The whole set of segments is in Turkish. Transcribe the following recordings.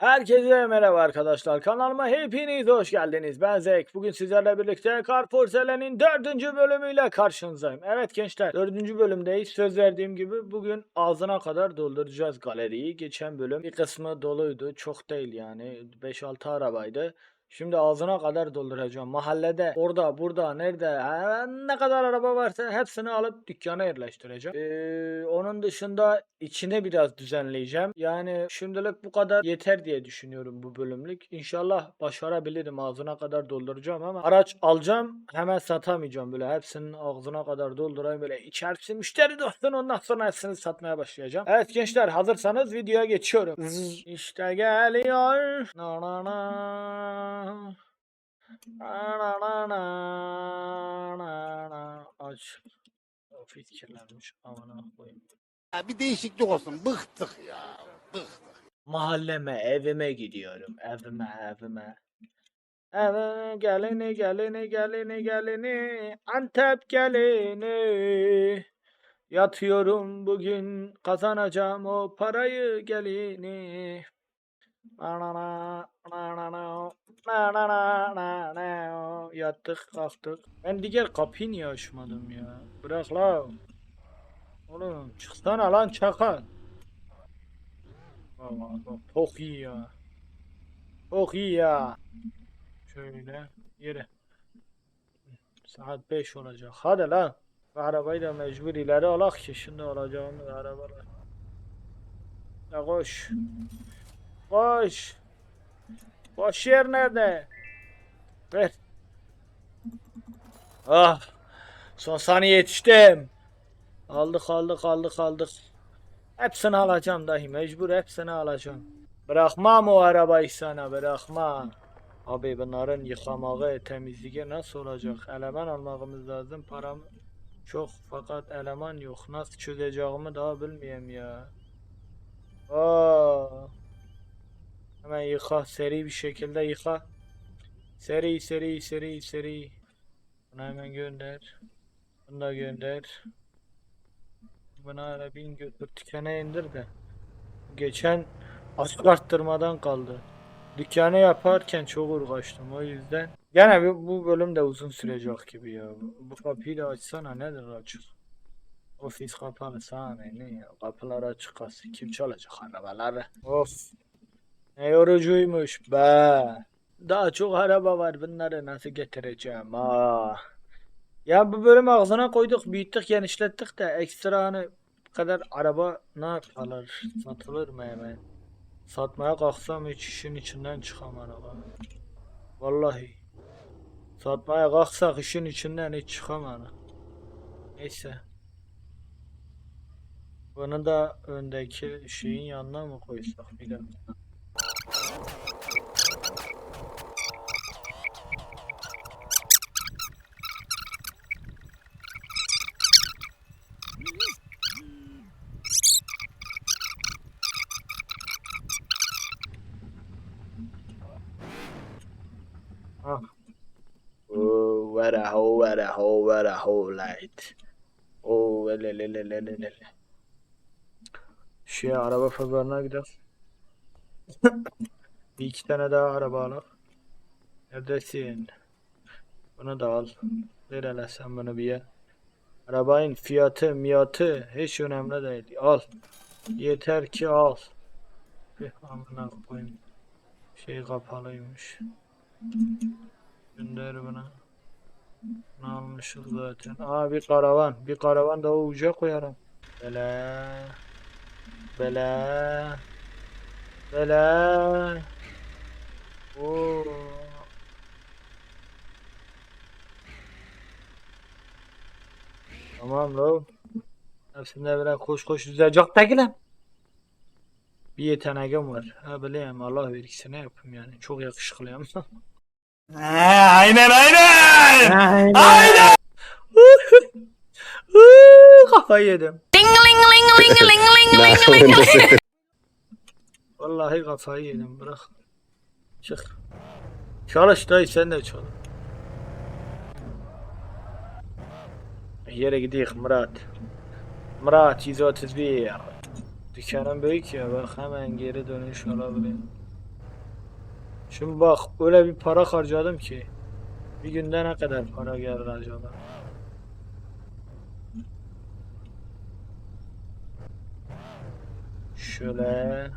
Herkese merhaba arkadaşlar. Kanalıma hepiniz hoş geldiniz. Ben Zek. Bugün sizlerle birlikte Kar Porselen'in dördüncü bölümüyle karşınızdayım. Evet gençler dördüncü bölümdeyiz. Söz verdiğim gibi bugün ağzına kadar dolduracağız galeriyi. Geçen bölüm bir kısmı doluydu. Çok değil yani. 5-6 arabaydı. Şimdi ağzına kadar dolduracağım. Mahallede, orada, burada, nerede, ne kadar araba varsa hepsini alıp dükkana yerleştireceğim. Ee, onun dışında içini biraz düzenleyeceğim. Yani şimdilik bu kadar yeter diye düşünüyorum bu bölümlük. İnşallah başarabilirim. Ağzına kadar dolduracağım ama araç alacağım. Hemen satamayacağım böyle. Hepsinin ağzına kadar doldurayım böyle. İçerisi müşteri dostun ondan sonra hepsini satmaya başlayacağım. Evet gençler hazırsanız videoya geçiyorum. Zzz. İşte geliyor. Na na na. Na na na na na na. Aç. Ofis kirlenmiş. Amına koyayım. Ya bir değişiklik olsun. Bıktık ya. Bıktık. Mahalleme, evime gidiyorum. Evime, evime. Evime gelini, gelini, gelini, gelini. Antep gelini. Yatıyorum bugün kazanacağım o parayı gelini. Yattık kalktık. Ben diğer kapıyı niye açmadım ya? Bırak la. Oğlum çıksana lan çakal. Bak çok iyi ya. Çok iyi ya. Şöyle yere. Saat 5 olacak. Hadi lan. Arabayı da mecbur ileri alak ki şimdi alacağımız arabalar. Ya koş. Koş. Boş yer nerede? Ver. Ah. Son saniye yetiştim. Aldık aldık aldık aldık. Hepsini alacağım dahi mecbur hepsini alacağım. Bırakmam o arabayı sana bırakmam. Abi bunların yıkamağı temizliği nasıl olacak? Eleman almamız lazım param çok fakat eleman yok. Nasıl çözeceğimi daha bilmiyorum ya. Aa. Hemen yıka seri bir şekilde yıka. Seri seri seri seri. Bunu hemen gönder. Bunu da gönder. Buna arabin götür dükkana indir de. Geçen açık arttırmadan kaldı. Dükkanı yaparken çok uğraştım o yüzden. Gene bu, bu bölüm de uzun sürecek gibi ya. Bu kapıyı da açsana nedir açık? Ofis kapalı sana ne ya? Kapılar açık kalsın. Kim çalacak arabaları? Of. Ne yorucuymuş be. Daha çok araba var bunları nasıl getireceğim ah. Ya bu bölüm ağzına koyduk, büyüttük, genişlettik de ekstra hani bu kadar araba ne yapılır? Satılır mı hemen? Satmaya kalksam hiç işin içinden çıkam araba. Vallahi. Satmaya kalksak işin içinden hiç çıkamam. Neyse. Bunu da öndeki şeyin yanına mı koysak bir dakika. Ah. Oh, what a hole, what what a hole light. Oh, le le le le le le. Şey araba pazarına gidelim. Bir iki tane daha araba alalım. Neredesin? Bunu da al. Ver hele sen bunu bir ye. Arabanın fiyatı, miyatı hiç önemli değil. Al. Yeter ki al. Bir amına koyayım. Şey kapalıymış. Gönder buna. Almışız zaten. Aa bir karavan. Bir karavan da uca koyarım. Bele. Bele. Bele. Oo. Tamam lo. Hepsinde böyle koş koş düzelecek de lan. Bir yeteneğim var. Ha bileyim Allah verirse ne yapayım yani. Çok yakışıklıyım. aynen aynen. Aynen. Kafayı yedim. Vallahi kafayı yedim bırak. Çık. Çalış dayı sen de çalış. Yere gidiyor Murat. Murat 131. Dükkanın büyük ya bak hemen geri dönüş olabilir. Şimdi bak öyle bir para harcadım ki. Bir günde ne kadar para gelir acaba? Şöyle.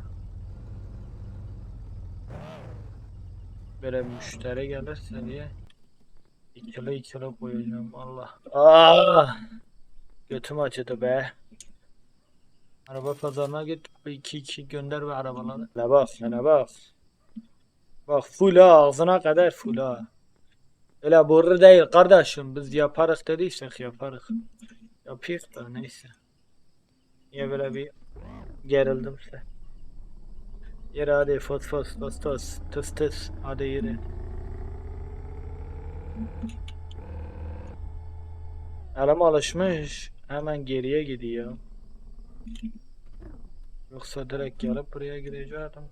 Böyle müşteri gelirse diye ikili ikili koyacağım Allah. Ah! Götüm acıdı be. Araba pazarına git iki iki gönder ve arabaları. Ne bak ne bak. Bak full ha ağzına kadar full ha. Öyle boru değil kardeşim biz yaparız dediysek yaparız. Yapıyız da neyse. Niye böyle bir gerildimse. Yürü hadi fos fos fos fos tıs tıs hadi yürü. Elim alışmış hemen geriye gidiyor. Yoksa direkt gelip buraya gidecektim.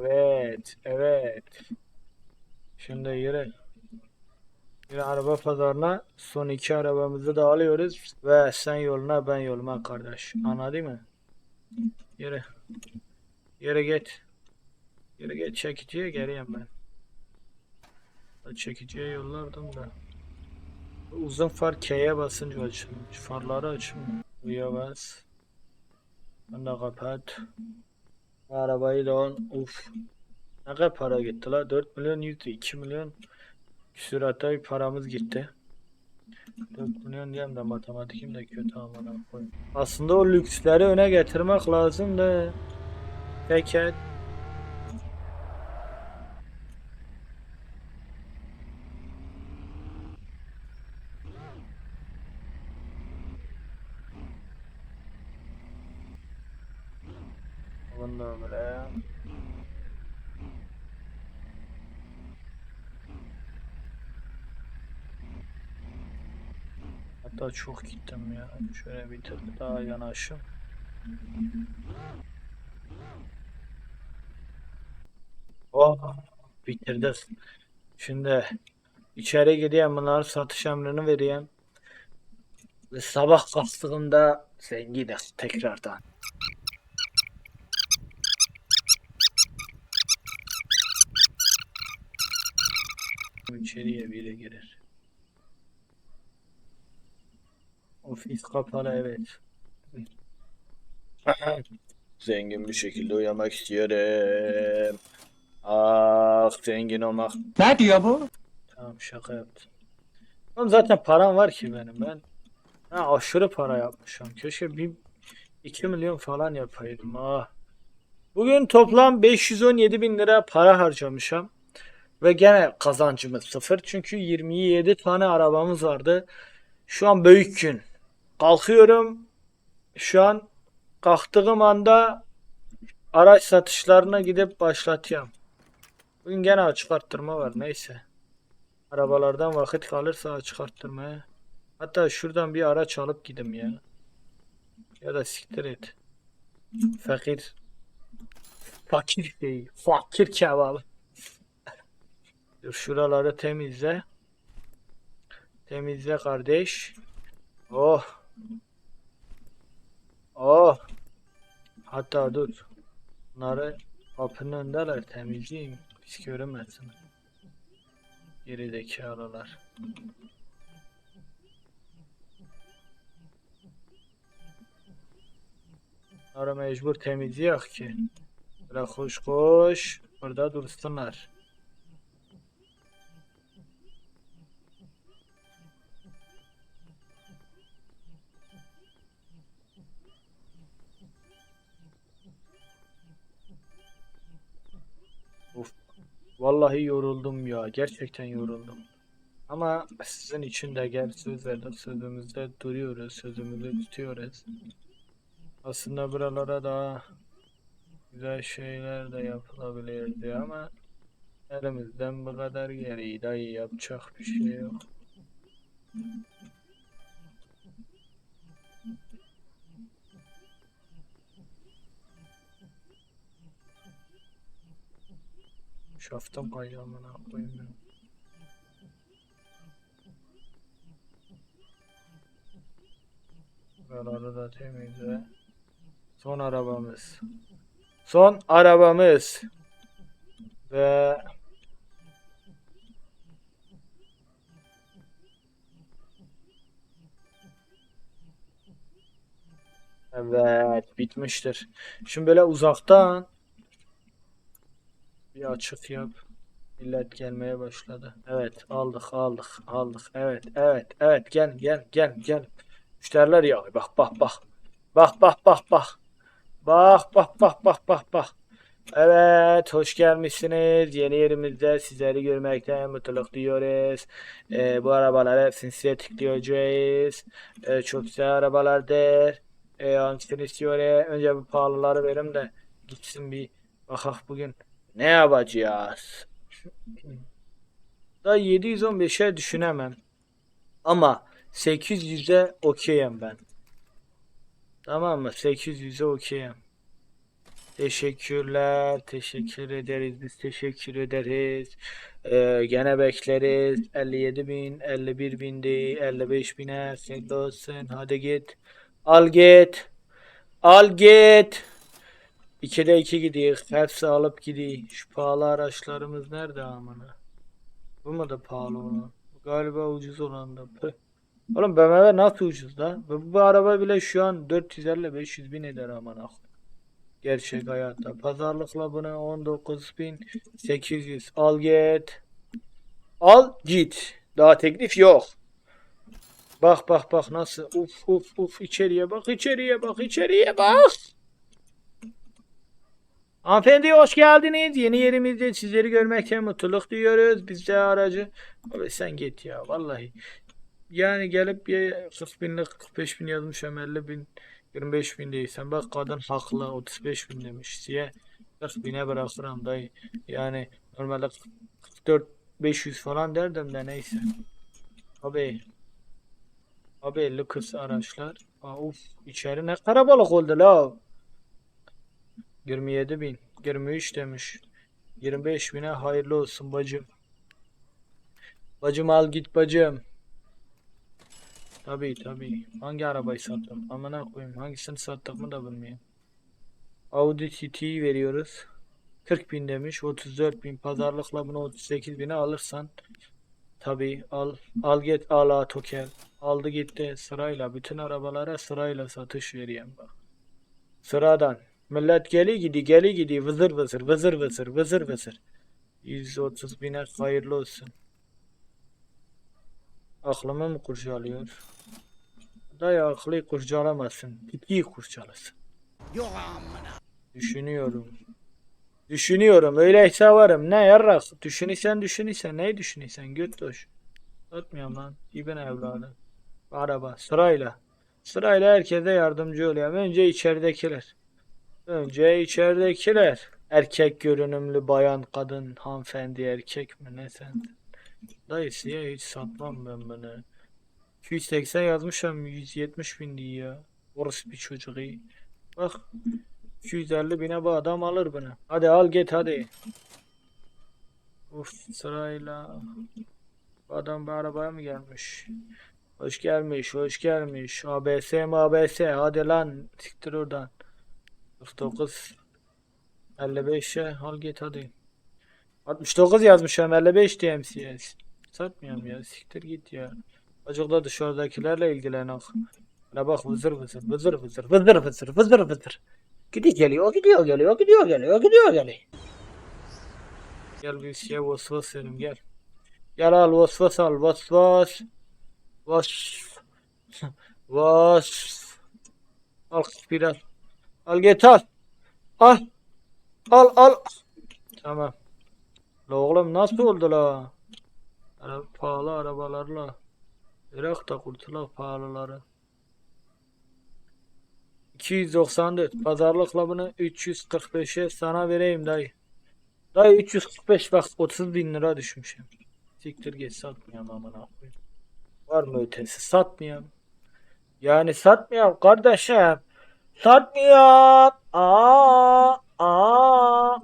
Evet, evet. Şimdi yürü. Yürü araba pazarına son iki arabamızı da alıyoruz ve sen yoluna ben yoluma kardeş. Anladın mı? Yürü. Yürü git. Yürü git çekiciye geleyim ben. Çekiciye yollardım da. Uzun far K'ye basınca açılmış. Farları açmıyor. Buraya bas. Ben de kapat. Arabayı da on. Uf. Ne kadar para gitti la? 4 milyon yüzdü. 2 milyon küsuratta bir paramız gitti. 4 milyon diyeyim de matematikim de kötü amına koyayım. Aslında o lüksleri öne getirmek lazım da. Peki. Bunu da böyle. Çok gittim ya. Şöyle bir tık daha yanaşım. Oh, bitirdi. Şimdi içeri gideyim bunların satış emrini vereyim. Ve sabah kalktığımda zenginiz tekrardan. İçeriye biri girer. Ofis kapalı evet. Zengin bir şekilde uyanmak istiyorum. Ah zengin olmak. Ne diyor bu? Tamam şaka yaptım. Oğlum zaten param var ki benim ben. Ha, aşırı para yapmışım. Keşke bir 2 milyon falan yapaydım. Ah. Bugün toplam 517 bin lira para harcamışım. Ve gene kazancımız sıfır. Çünkü 27 tane arabamız vardı. Şu an büyük gün. Kalkıyorum. Şu an kalktığım anda araç satışlarına gidip başlatıyorum. Bugün gene açık arttırma var neyse. Arabalardan vakit kalırsa açık arttırmaya. Hatta şuradan bir araç alıp gidim ya. Ya da siktir et. Fakir. Fakir değil. Fakir kebabı. Dur şuraları temizle. Temizle kardeş. Oh. Oh. Hatta dur. Bunları kapının önündeler temizleyeyim. Hiç görünmesin. Gerideki aralar. Bunları mecbur temizliyor ki. Böyle koş koş. Burada dursunlar. Vallahi yoruldum ya. Gerçekten yoruldum. Ama sizin için de gel söz verdik. Sözümüzde duruyoruz. Sözümüzü tutuyoruz. Aslında buralara daha güzel şeyler de yapılabilirdi ama elimizden bu kadar geri dayı yapacak bir şey yok. Şaftım kaydı amına koyayım ya. Buraları da temizle. Son arabamız. Son arabamız. Ve Evet, bitmiştir. Şimdi böyle uzaktan bir açık yap. Millet gelmeye başladı. Evet, aldık, aldık, aldık. Evet, evet, evet. Gel, gel, gel, gel. Müşteriler ya. Bak, bak, bak. Bak, bak, bak, bak. Bak, bak, bak, bak, bak, bak. Evet, hoş gelmişsiniz. Yeni yerimizde sizleri görmekten mutluluk duyuyoruz. Ee, bu arabalar hepsini size tıklayacağız. Ee, çok güzel arabalardır. Ee, hangisini istiyor? Ee, Önce bu pahalıları verim de gitsin bir bakak bugün ne yapacağız? Da 715'e düşünemem. Ama 800'e okeyim ben. Tamam mı? 800'e okeyim. Teşekkürler. Teşekkür ederiz. Biz teşekkür ederiz. Ee, gene bekleriz. 57 bin, 51 bindi, 55 bine. Sen olsun. Hadi git. Al git. Al git. 2'de 2 gidiyor. Hepsi alıp gidiyor. Şu pahalı araçlarımız nerede amına? Bu mu da pahalı olan? Galiba ucuz olan da. Püh. Oğlum BMW nasıl ucuz da? Bu, bu araba bile şu an 450-500 bin eder aman ah. Gerçek hayatta. Pazarlıkla buna 19.800. Al git. Al git. Daha teklif yok. Bak bak bak nasıl. Uf uf uf içeriye bak içeriye bak içeriye bak. Hanımefendi hoş geldiniz. Yeni yerimizde sizleri görmekten mutluluk duyuyoruz. Biz de aracı. Abi sen git ya vallahi. Yani gelip ya 40 binlik 45 bin yazmışım 50 bin 25 bin değilsen bak kadın haklı 35 bin demiş diye 40 bine bırakırım dayı. Yani normalde 44 500 falan derdim de neyse. Abi Abi lüks araçlar. Aa, uf içeri ne karabalık oldu la. 27 bin. 23 demiş. 25 bine hayırlı olsun bacım. Bacım al git bacım. Tabii tabii. Hangi arabayı sattım? Amına koyayım. Hangisini sattık mı da bilmiyorum. Audi TT'yi veriyoruz. 40 bin demiş. 34 bin. Pazarlıkla bunu 38 bine alırsan. Tabii al. Al git al ha tokel. Aldı gitti sırayla. Bütün arabalara sırayla satış vereyim bak. Sıradan. Millet geli gidi geli gidi vızır vızır vızır vızır vızır vızır. 130 bine hayırlı olsun. Aklımı mı kurcalıyor? Dayı aklı kurcalamasın. Titiyi kurcalasın. Yok amına. Düşünüyorum. Düşünüyorum. Öyleyse varım. Ne yarrak? Düşünürsen düşünürsen. Neyi düşünürsen? Göt doş. Atmıyorum lan. İbn evladı. Araba. Sırayla. Sırayla herkese yardımcı oluyor. Önce içeridekiler. Önce içeridekiler. Erkek görünümlü bayan, kadın, hanımefendi, erkek mi ne sen? Dayısıya hiç satmam ben bunu. 280 yazmışım 170 bin diye ya. Orası bir çocuğu. Bak 250 bine bu adam alır bunu. Hadi al git hadi. Uf sırayla. Bu adam bu arabaya mı gelmiş? Hoş gelmiş, hoş gelmiş. ABS mi ABS? Hadi lan siktir oradan. 49 55'e al git hadi. 69 yazmışım 55 diye MCS. Satmıyorum ya siktir git ya. Azıcık da dışarıdakilerle ilgilen ak. La bak vızır vızır vızır vızır vızır vızır vızır vızır. Gidiyor geliyor gidiyor geliyor gidiyor geliyor gidiyor geliyor. Gel bir şey vasvas verim gel. Gel al vasvas al vasvas. Vas. Vas. Al bir al. Git al. Al. Al al. Tamam. La oğlum nasıl oldu la? Ara pahalı arabalarla. Bırak da kurtulak pahalıları. 294 pazarlıkla bunu 345'e sana vereyim dayı. Dayı 345 bak 30 bin lira düşmüşüm. Siktir git satmıyorum amına koyayım. Var mı ötesi? Satmıyorum. Yani satmıyorum kardeşim. Satmıyorum. Aa, aa.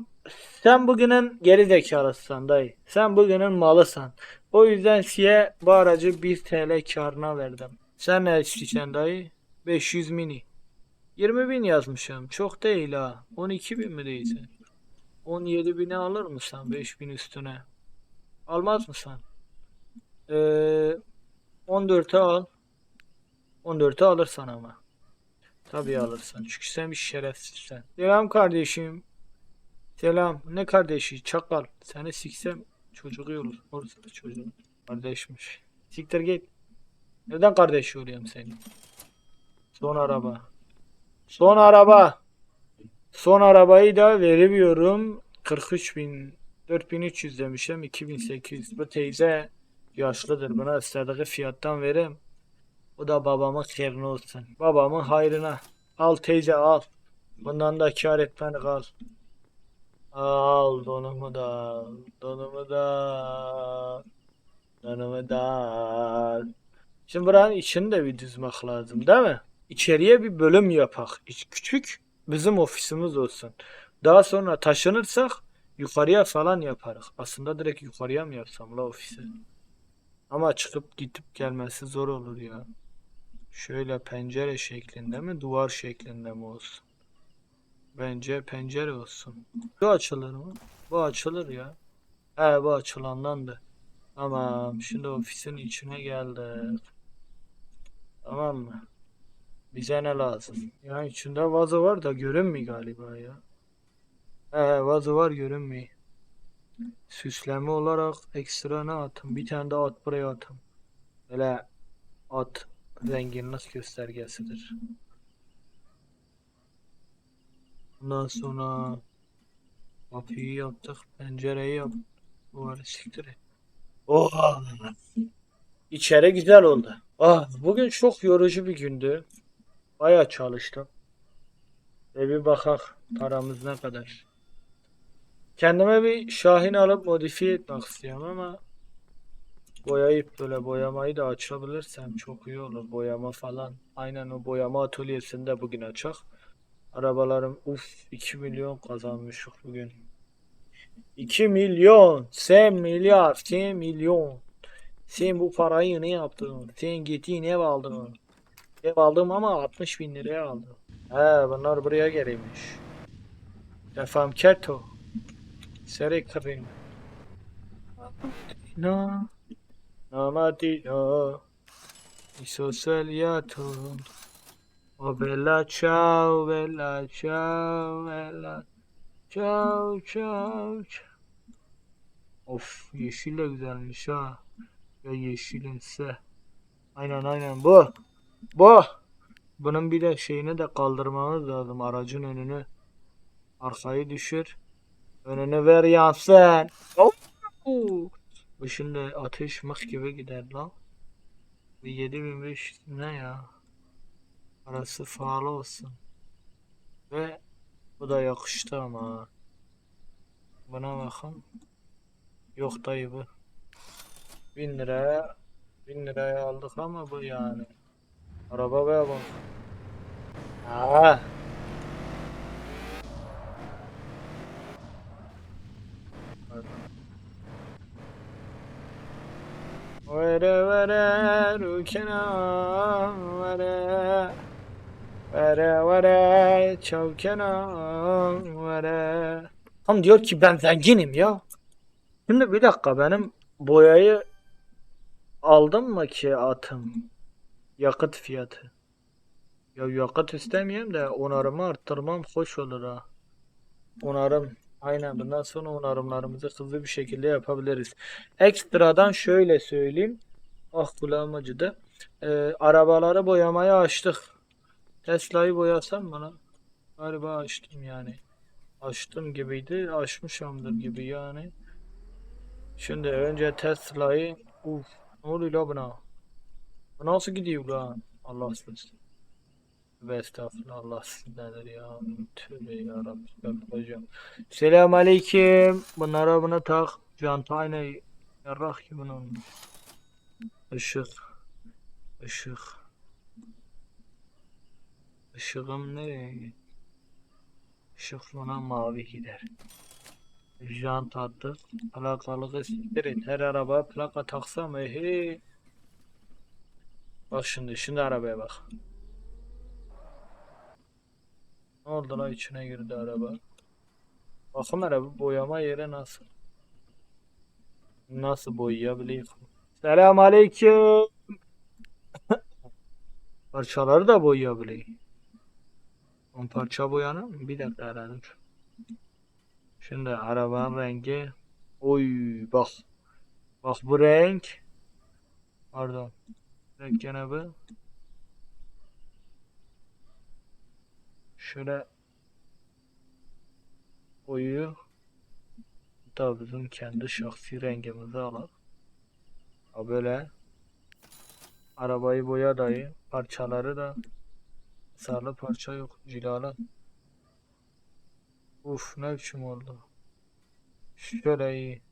Sen bugünün geri zekalısın dayı. Sen bugünün malısın. O yüzden size bu aracı 1 TL karına verdim. Sen ne istiyorsun dayı? 500 mini. 20 bin yazmışım. Çok değil ha. 12 bin mi değilse? 17 bini alır mısın 5 bin üstüne? Almaz mısın? Ee, 14'e al. 14'e alırsan ama. Tabii alırsan. Çünkü sen bir şerefsizsen. Selam kardeşim. Selam. Ne kardeşi? Çakal. Seni siksem çocuğu olur. Orası da çocuğu. Kardeşmiş. Siktir git. Neden kardeşi oluyorum senin? Son araba. Son araba. Son arabayı da veremiyorum. 43 bin 4300 demişim 2800. Bu teyze yaşlıdır. Buna istediği fiyattan verem. O da babamın hayrına olsun. Babamın hayrına. Al teyze al. Bundan da kar etmen kal. Al donumu da. Donumu da. Donumu da. Şimdi buranın içini de bir düzmek lazım değil mi? İçeriye bir bölüm yapak. Küçük bizim ofisimiz olsun. Daha sonra taşınırsak yukarıya falan yaparız. Aslında direkt yukarıya mı yapsam la ofisi? Ama çıkıp gidip gelmesi zor olur ya. Şöyle pencere şeklinde mi, duvar şeklinde mi olsun? Bence pencere olsun. Bu açılır mı? Bu açılır ya. He bu açılandandı. Tamam, şimdi ofisin içine geldik. Tamam mı? Bize ne lazım? Ya içinde vazo var da görünmüyor galiba ya. He vazo var görünmüyor. Süsleme olarak ekstra ne atın? Bir tane de at buraya atın. Böyle at zenginlik göstergesidir. Ondan sonra kapıyı yaptık, pencereyi yaptık. Duvarı siktir et. Oha! İçeri güzel oldu. Ah, bugün çok yorucu bir gündü. Bayağı çalıştım. Ve bir bakak paramız ne kadar. Kendime bir Şahin alıp modifiye etmek istiyorum ama boyayıp böyle boyamayı da açabilirsem çok iyi olur. Boyama falan. Aynen o boyama atölyesinde bugün açak. Arabalarım uf 2 milyon kazanmışık bugün. 2 milyon. Sen milyar. Sen milyon. Sen bu parayı ne yaptın? Sen gittin ev aldın. Ev aldım ama 60 bin liraya aldım. He bunlar buraya gelmiş. Defam kerto. Seri kırın. No. Namadino. Isoseliaton. O bella ciao, bella ciao, bella. Ciao, ciao, ciao. Of yeşil de güzelmiş ha. Ya yeşilinse. Aynen aynen bu. Bu. Bunun bir de şeyini de kaldırmamız lazım. Aracın önünü. Arkayı düşür. Önünü ver yansın. Hop. Bu şimdi ateş mıh gibi gider lan. Bir 7500 ne ya? Arası faal olsun. Ve bu da yakıştı ama. Buna bakın. Yok dayı bu. 1000 liraya 1000 liraya aldık ama bu yani. Araba be bak. Aa. Vere vere rükena vere vere vere çavkena vere Tam diyor ki ben zenginim ya. Şimdi bir dakika benim boyayı aldım mı ki atım? Yakıt fiyatı. Ya yakıt istemiyorum da onarımı arttırmam hoş olur ha. Onarım. Aynen bundan sonra onarımlarımızı hızlı bir şekilde yapabiliriz. Ekstradan şöyle söyleyeyim. Ah kulağım acıdı. Ee, arabaları boyamayı açtık. Tesla'yı boyasam lan? Galiba açtım yani. Açtım gibiydi. Açmışamdır gibi yani. Şimdi önce Tesla'yı Uf, ne oluyor la buna? Bu nasıl gidiyor lan? Allah siz. Ve estağfurullah Allah sizdendir ya. Tövbe yarabbim. Ben hocam. Selam aleyküm. Bunlara buna tak. Canta aynı yarrak gibi olmuş. Işık. Işık. Işığım nereye gitti? Işık bana mavi gider. Jant attık. Plakalığı siktir. Her araba plaka taksam ehe. Bak şimdi, şimdi arabaya bak. Ne oldu la içine girdi araba. Bakın bu boyama yeri nasıl? Nasıl boyayabiliyor? Selam aleyküm. Parçaları da boyayabiliyor. On parça boyanır? Bir dakika dur. Şimdi arabanın rengi. Oy bak. Bak bu renk. Pardon. Renk gene bu. Şöyle koyu da bizim kendi şahsi rengimizi alalım. Ha böyle arabayı boya dayı parçaları da sarılı parça yok cilalı. Uf ne biçim oldu. Şöyle iyi.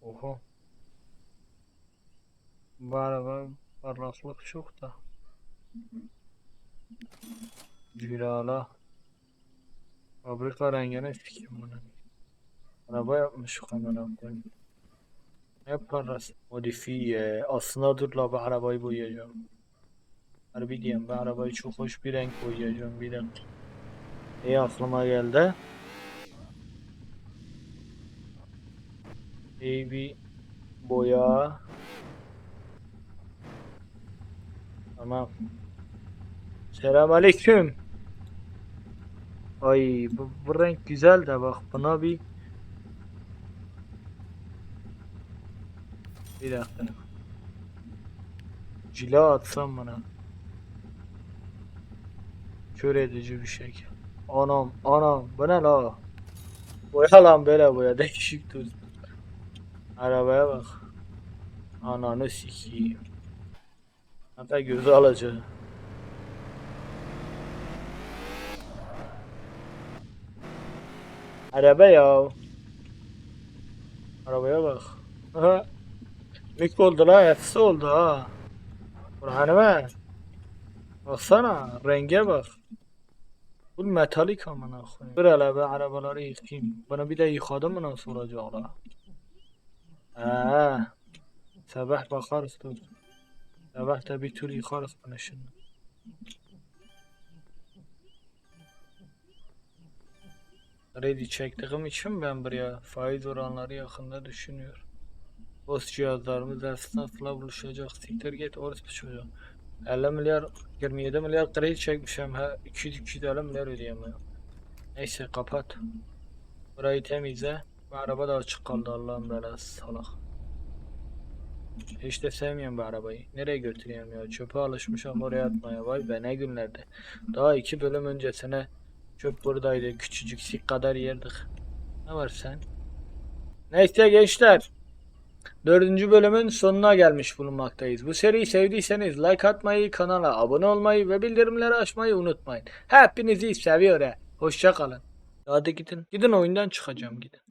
Oha. Bu araba parlaklık çok da. Cilala. Fabrika rengine sikim bunu. Araba yapmış kamera koyayım. Ne parası? Modifiye. Aslında dur la bu arabayı boyayacağım. Harbi diyeyim ben arabayı çok hoş bir renk boyayacağım bir dakika. İyi aklıma geldi. İyi bir boya. Tamam. Selamünaleyküm. Ay bu, bu renk güzel de bak buna bir bir dakika. Cila atsam bana. Kör edici bir şekil. Anam anam bu ne la? Boya lan böyle boya değişik tuz. Arabaya bak. Ananı sikeyim. Hatta gözü alacağı. Araba ya. Arabaya bak. Aha. Mik oldu la, efsi oldu ha. Burhanime. Baksana, renge bak. Bu metalik amına koyayım. Bir hele arabaları yıkayayım. Bana bir de yıkadı mı nasıl olacak la? Ha. Sabah bakarız dur. Sabah da bir tur yıkarız bunu şimdi. Kredi çektiğim için ben buraya faiz oranları yakında düşünüyorum. Boz cihazlarımız esnafla buluşacak. Siktir git orası bir çocuğum. 50 milyar 27 milyar kredi çekmişim ha 200 250 milyar ödeyemiyorum. Neyse kapat. Burayı temizle. Bu araba da açık kaldı Allah'ın belası salak. Hiç de sevmiyorum bu arabayı. Nereye götüreyim ya? Çöpe alışmışım oraya atmaya. Vay be ne günlerdi. Daha iki bölüm öncesine çöp buradaydı. Küçücük sik kadar yerdik. Ne var sen? Neyse gençler. Dördüncü bölümün sonuna gelmiş bulunmaktayız. Bu seriyi sevdiyseniz like atmayı, kanala abone olmayı ve bildirimleri açmayı unutmayın. Hepinizi seviyorum. Hoşça kalın. Hadi gidin. Gidin oyundan çıkacağım gidin.